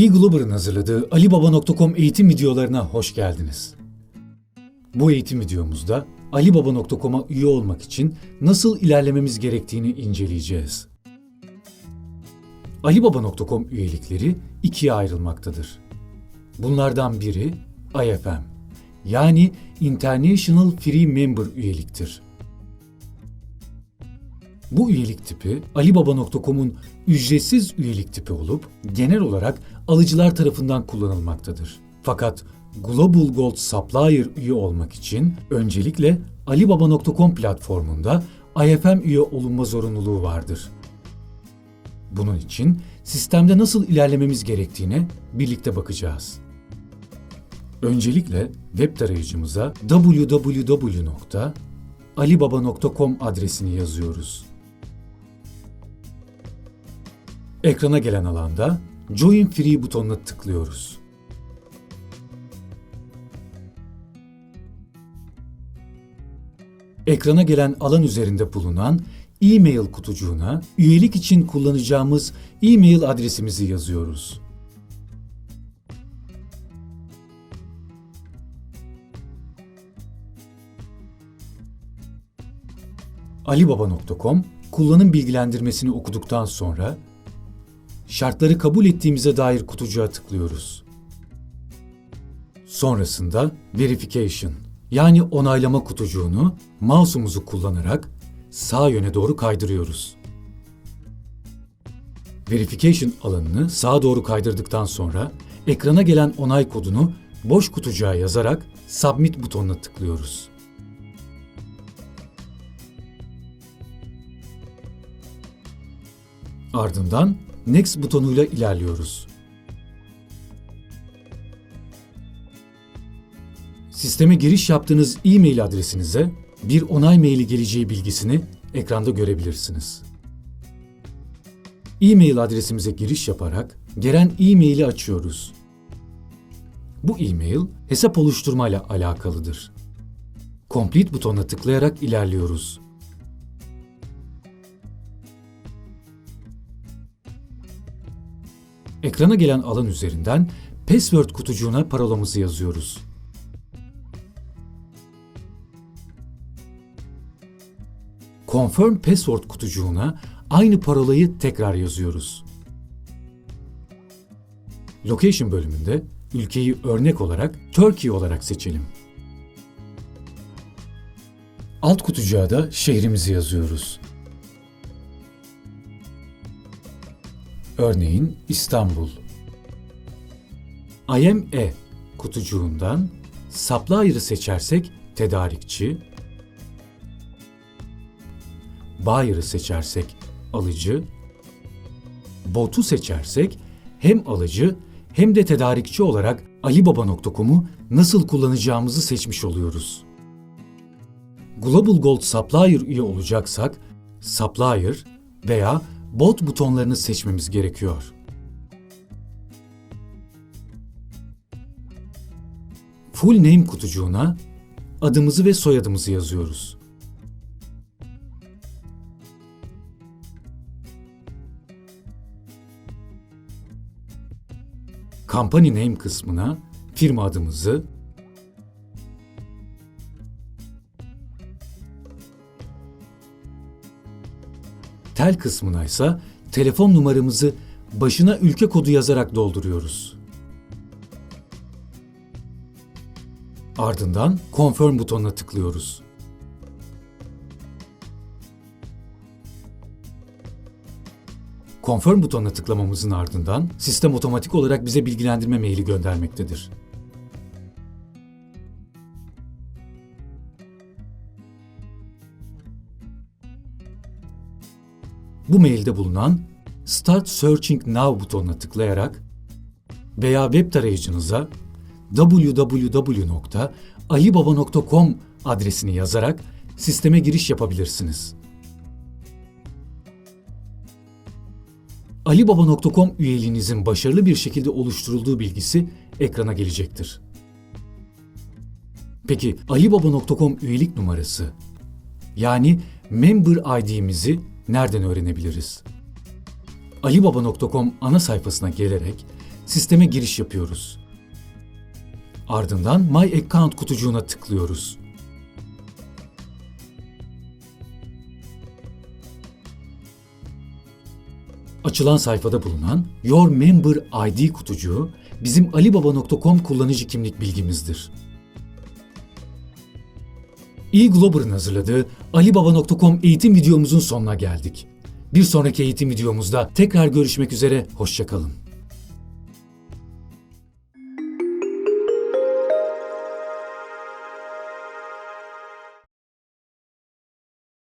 e-Glober'ın hazırladığı alibaba.com eğitim videolarına hoş geldiniz. Bu eğitim videomuzda alibaba.com'a üye olmak için nasıl ilerlememiz gerektiğini inceleyeceğiz. Alibaba.com üyelikleri ikiye ayrılmaktadır. Bunlardan biri IFM yani International Free Member üyeliktir. Bu üyelik tipi alibaba.com'un ücretsiz üyelik tipi olup genel olarak alıcılar tarafından kullanılmaktadır. Fakat Global Gold Supplier üye olmak için öncelikle alibaba.com platformunda IFM üye olunma zorunluluğu vardır. Bunun için sistemde nasıl ilerlememiz gerektiğine birlikte bakacağız. Öncelikle web tarayıcımıza www.alibaba.com adresini yazıyoruz. Ekrana gelen alanda Join Free butonuna tıklıyoruz. Ekrana gelen alan üzerinde bulunan e-mail kutucuğuna üyelik için kullanacağımız e-mail adresimizi yazıyoruz. alibaba.com kullanım bilgilendirmesini okuduktan sonra şartları kabul ettiğimize dair kutucuğa tıklıyoruz. Sonrasında Verification yani onaylama kutucuğunu mouse'umuzu kullanarak sağ yöne doğru kaydırıyoruz. Verification alanını sağa doğru kaydırdıktan sonra ekrana gelen onay kodunu boş kutucuğa yazarak Submit butonuna tıklıyoruz. Ardından Next butonuyla ilerliyoruz. Sisteme giriş yaptığınız e-mail adresinize bir onay maili geleceği bilgisini ekranda görebilirsiniz. E-mail adresimize giriş yaparak gelen e-maili açıyoruz. Bu e-mail hesap oluşturmayla alakalıdır. Complete butonuna tıklayarak ilerliyoruz. Ekrana gelen alan üzerinden password kutucuğuna parolamızı yazıyoruz. Confirm password kutucuğuna aynı parolayı tekrar yazıyoruz. Location bölümünde ülkeyi örnek olarak Turkey olarak seçelim. Alt kutucuğa da şehrimizi yazıyoruz. Örneğin İstanbul. IME kutucuğundan Supplier'ı seçersek tedarikçi, Buyer'ı seçersek alıcı, Bot'u seçersek hem alıcı hem de tedarikçi olarak alibaba.com'u nasıl kullanacağımızı seçmiş oluyoruz. Global Gold Supplier üye olacaksak Supplier veya Bot butonlarını seçmemiz gerekiyor. Full Name kutucuğuna adımızı ve soyadımızı yazıyoruz. Company Name kısmına firma adımızı, tel kısmına ise telefon numaramızı başına ülke kodu yazarak dolduruyoruz. Ardından Confirm butonuna tıklıyoruz. Confirm butonuna tıklamamızın ardından sistem otomatik olarak bize bilgilendirme maili göndermektedir. Bu mailde bulunan Start Searching Now butonuna tıklayarak veya web tarayıcınıza www.alibaba.com adresini yazarak sisteme giriş yapabilirsiniz. alibaba.com üyeliğinizin başarılı bir şekilde oluşturulduğu bilgisi ekrana gelecektir. Peki alibaba.com üyelik numarası yani member ID'mizi nereden öğrenebiliriz? alibaba.com ana sayfasına gelerek sisteme giriş yapıyoruz. Ardından My Account kutucuğuna tıklıyoruz. Açılan sayfada bulunan Your Member ID kutucuğu bizim alibaba.com kullanıcı kimlik bilgimizdir. e-Glober'ın hazırladığı alibaba.com eğitim videomuzun sonuna geldik. Bir sonraki eğitim videomuzda tekrar görüşmek üzere, hoşçakalın.